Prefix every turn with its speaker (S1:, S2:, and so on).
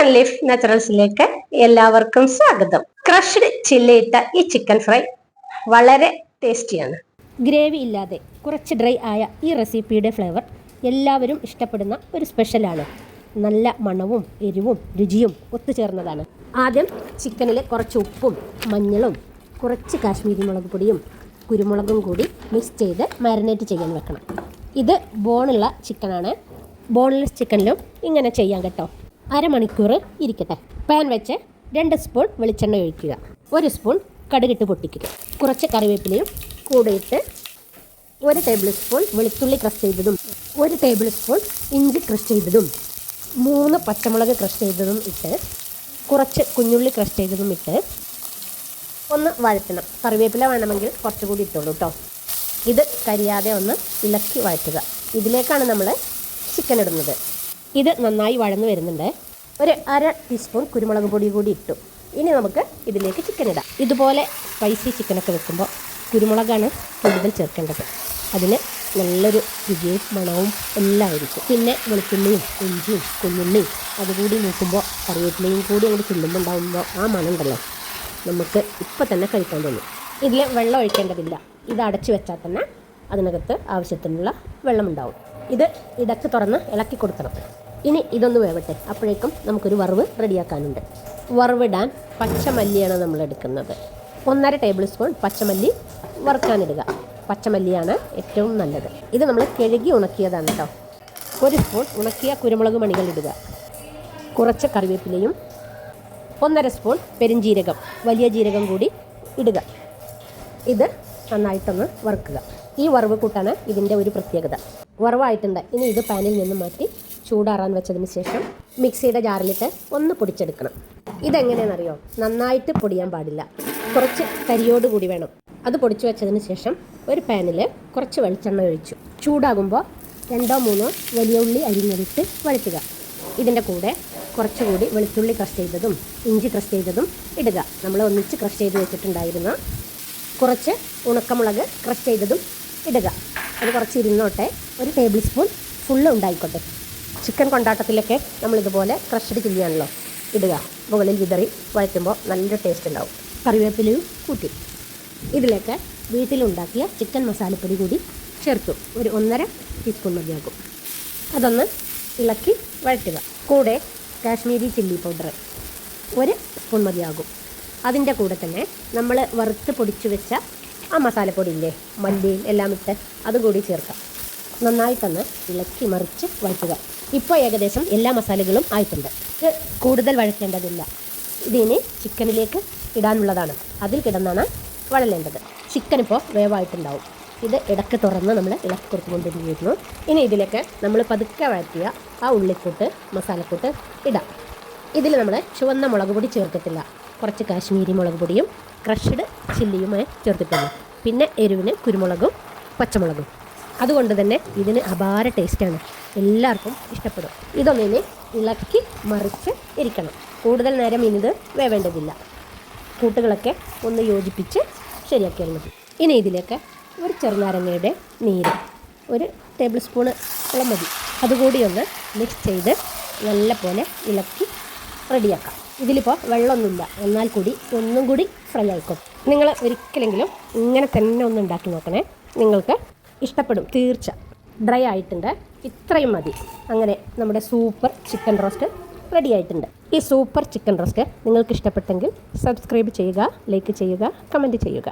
S1: And leaf നാച്ചുറൽസിലേക്ക് എല്ലാവർക്കും സ്വാഗതം. Crushed ചില്ലിയിട്ട ഈ ചിക്കൻ ഫ്രൈ വളരെ ടേസ്റ്റിയാണ്
S2: ഗ്രേവി ഇല്ലാതെ കുറച്ച് ഡ്രൈ ആയ ഈ റെസിപ്പിയുടെ ഫ്ലേവർ എല്ലാവരും ഇഷ്ടപ്പെടുന്ന ഒരു സ്പെഷ്യലാണ് നല്ല മണവും എരിവും രുചിയും ഒത്തുചേർന്നതാണ്. ആദ്യം ചിക്കനിൽ കുറച്ച് ഉപ്പും മഞ്ഞളും കുറച്ച് കാശ്മീരി മുളക് പൊടിയും കുരുമുളകും കൂടി മിക്സ് ചെയ്ത് മാരിനേറ്റ് ചെയ്യാൻ വെക്കണം. ഇത് ബോണുള്ള ചിക്കനാണ് ബോൺലെസ് ചിക്കനിലും ഇങ്ങനെ ചെയ്യാം കേട്ടോ. അരമണിക്കൂർ ഇരിക്കട്ടെ. പാൻ വെച്ച് രണ്ട് സ്പൂൺ വെളിച്ചെണ്ണ ഒഴിക്കുക. ഒരു സ്പൂൺ കടുകിട്ട് പൊട്ടിക്കുക. കുറച്ച് കറിവേപ്പിലയും കൂടെ ഇട്ട് ഒരു ടേബിൾ സ്പൂൺ വെളുത്തുള്ളി ക്രഷ് ചെയ്തതും ഒരു ടേബിൾ സ്പൂൺ ഇഞ്ചി ക്രഷ് ചെയ്തതും മൂന്ന് പച്ചമുളക് ക്രഷ് ചെയ്തതും ഇട്ട് കുറച്ച് കുഞ്ഞുള്ളി ക്രഷ് ചെയ്തതും ഇട്ട് ഒന്ന് വഴറ്റണം. കറിവേപ്പില വേണമെങ്കിൽ കുറച്ചുകൂടി ഇട്ടോളൂ കേട്ടോ ഇത് കരിയാതെ ഒന്ന് ഇളക്കി വഴറ്റുക. ഇതിലേക്കാണ് നമ്മൾ ചിക്കൻ ഇടുന്നത്. ഇത് നന്നായി വഴന്നു വരുന്നുണ്ട്. ഒരു അര ടീസ്പൂൺ കുരുമുളക് പൊടി കൂടി ഇട്ടു. ഇനി നമുക്ക് ഇതിലേക്ക് ചിക്കൻ ഇടാം. ഇതുപോലെ സ്പൈസി ചിക്കനൊക്കെ വെക്കുമ്പോൾ കുരുമുളകാണ് കൂടുതൽ ചേർക്കേണ്ടത്. അതിന് നല്ലൊരു രുചിയും മണവും എല്ലാം ആയിരിക്കും. പിന്നെ വെളുത്തുള്ളിയും ഇഞ്ചിയും കുഞ്ഞുള്ളിയും അതുകൂടി നോക്കുമ്പോൾ കറിവേപ്പിലയും കൂടി അങ്ങോട്ട് ചുള്ളുമ്പോൾ ഉണ്ടാകുമ്പോൾ ആ മണം ഉണ്ടല്ലോ. നമുക്ക് ഇപ്പം തന്നെ കഴിക്കാൻ തോന്നും. ഇതിൽ വെള്ളം ഒഴിക്കേണ്ടതില്ല. ഇത് അടച്ചു വെച്ചാൽ തന്നെ അതിനകത്ത് ആവശ്യത്തിനുള്ള വെള്ളമുണ്ടാവും. ഇത് ഇടയ്ക്ക് തുറന്ന് ഇളക്കി കൊടുക്കണം. ഇനി ഇതൊന്ന് വേവട്ടെ. അപ്പോഴേക്കും നമുക്കൊരു വറവ് റെഡിയാക്കാനുണ്ട്. വറവിടാൻ പച്ചമല്ലിയാണ് നമ്മൾ എടുക്കുന്നത് ഒന്നര ടേബിൾ സ്പൂൺ പച്ചമല്ലി വറുക്കാനിടുക. പച്ചമല്ലിയാണ് ഏറ്റവും നല്ലത്. ഇത് നമ്മൾ കഴുകി ഉണക്കിയതാണ് കേട്ടോ ഒരു സ്പൂൺ ഉണക്കിയ കുരുമുളക് മണികൾ ഇടുക. കുറച്ച് കറിവേപ്പിലയും ഒന്നര സ്പൂൺ പെരുംജീരകം വലിയ ജീരകം കൂടി ഇടുക. ഇത് നന്നായിട്ടൊന്ന് വറുക്കുക. ഈ വറവ് കൂട്ടാണ് ഇതിന്റെ ഒരു പ്രത്യേകത. വറവായിട്ടുണ്ട്. ഇനി ഇത് പാനിൽ നിന്ന് മാറ്റി ചൂടാറാൻ വെച്ചതിന് ശേഷം മിക്സിയുടെ ജാറിലിട്ട് ഒന്ന് പൊടിച്ചെടുക്കണം. ഇതെങ്ങനെയാണെന്നറിയോ? നന്നായിട്ട് പൊടിയാൻ പാടില്ല. കുറച്ച് കരിയോട് കൂടി വേണം. അത് പൊടിച്ചു വെച്ചതിന് ശേഷം ഒരു പാനിൽ കുറച്ച് വെളിച്ചെണ്ണ ഒഴിച്ചു. ചൂടാകുമ്പോൾ രണ്ടോ മൂന്നോ വലിയ ഉള്ളി അരിഞ്ഞെടുത്ത് വഴറ്റുക. ഇതിന്റെ കൂടെ കുറച്ചുകൂടി വെളുത്തുള്ളി ക്രഷ് ചെയ്തതും ഇഞ്ചി ക്രഷ് ചെയ്തതും ഇടുക. നമ്മൾ ഒന്നിച്ച് ക്രഷ് ചെയ്ത് വെച്ചിട്ടുണ്ടായിരുന്ന കുറച്ച് ഉണക്കമുളക് ക്രഷ് ചെയ്തതും ഇടുക. അത് കുറച്ച് ഇരുന്നോട്ടെ ഒരു ടേബിൾ സ്പൂൺ ഫുള്ള് ഉണ്ടായിക്കോട്ടെ. ചിക്കൻ കൊണ്ടാട്ടത്തിലൊക്കെ നമ്മളിതുപോലെ ക്രഷ്ഡ് ചില്ലിയാണല്ലോ ഇടുക. മുകളിൽ വിതറി വഴറ്റുമ്പോൾ നല്ല ടേസ്റ്റ് ഉണ്ടാവും. കറിവേപ്പിലയും കൂട്ടി. ഇതിലേക്ക് വീട്ടിലുണ്ടാക്കിയ ചിക്കൻ മസാലപ്പൊടി കൂടി ചേർത്തു. ഒരു ഒന്നര ടീസ്പൂൺ മതിയാകും. അതൊന്ന് ഇളക്കി വഴറ്റുക. കൂടെ കാശ്മീരി ചില്ലി പൗഡർ ഒരു സ്പൂൺ മതിയാകും. അതിന്റെ കൂടെ തന്നെ നമ്മൾ വറുത്ത് പൊടിച്ചു വെച്ച ആ മസാലപ്പൊടി ഇല്ലേ മല്ലിയും എല്ലാം ഇട്ട് അതുകൂടി ചേർക്കാം. നന്നായിട്ടൊന്ന് ഇളക്കി മറിച്ച് വഴറ്റുക. ഇപ്പോൾ ഏകദേശം എല്ലാ മസാലകളും ആയിട്ടുണ്ട്. കൂടുതൽ വഴറ്റേണ്ടതില്ല. ഇതിനി ചിക്കനിലേക്ക് ഇടാനുള്ളതാണ്. അതിൽ കിടന്നാണ് വഴലേണ്ടത്. ചിക്കൻ ഇപ്പോൾ വേവായിട്ടുണ്ടാവും. ഇത് ഇടയ്ക്ക് തുറന്ന് നമ്മൾ ഇളക്കി കൊടുത്തുകൊണ്ടിരിക്കുന്നു. ഇനി ഇതിലേക്ക് നമ്മൾ പതുക്കെ വഴറ്റിയ ആ ഉള്ളിക്കൂട്ട് മസാലക്കൂട്ട് ഇടാം. ഇതിൽ നമ്മൾ ചുവന്ന മുളക് പൊടി ചേർത്തിട്ടില്ല. കുറച്ച് കാശ്മീരി മുളക് പൊടിയും ക്രഷ്ഡ് ചില്ലിയുമായി ചേർത്തിട്ടുണ്ട്. പിന്നെ എരിവിന് കുരുമുളകും പച്ചമുളകും. അതുകൊണ്ട് തന്നെ ഇതിന് അപാര ടേസ്റ്റാണ് എല്ലാവർക്കും ഇഷ്ടപ്പെടും. ഇതൊന്നിനെ ഇളക്കി മറിച്ച് ഇരിക്കണം കൂടുതൽ നേരം ഇനിത് വേവേണ്ടതില്ല. കൂട്ടുകളൊക്കെ ഒന്ന് യോജിപ്പിച്ച് ശരിയാക്കിയാൽ മതി. ഇനി ഇതിലേക്ക് ഒരു ചെറുനാരങ്ങയുടെ നീര് ഒരു ടേബിൾ സ്പൂണ് മതി. അതുകൂടി ഒന്ന് മിക്സ് ചെയ്ത് നല്ല പോലെ ഇളക്കി റെഡിയാക്കാം ഇതിലിപ്പോൾ വെള്ളമൊന്നുമില്ല. എന്നാൽ കൂടി ഒന്നും കൂടി ഫ്രൈ ആയിക്കോട്ടെ നിങ്ങൾ ഒരിക്കലെങ്കിലും ഇങ്ങനെ തന്നെ ഒന്ന് ഉണ്ടാക്കി നോക്കണേ. നിങ്ങൾക്ക് ഇഷ്ടപ്പെടും. തീർച്ച. ഡ്രൈ ആയിട്ടുണ്ട്. ഇത്രയും മതി. അങ്ങനെ നമ്മുടെ സൂപ്പർ ചിക്കൻ റോസ്റ്റ് റെഡി ആയിട്ടുണ്ട്. ഈ സൂപ്പർ ചിക്കൻ റോസ്റ്റ് നിങ്ങൾക്ക് ഇഷ്ടപ്പെട്ടെങ്കിൽ സബ്സ്ക്രൈബ് ചെയ്യുക ലൈക്ക് ചെയ്യുക കമന്റ് ചെയ്യുക.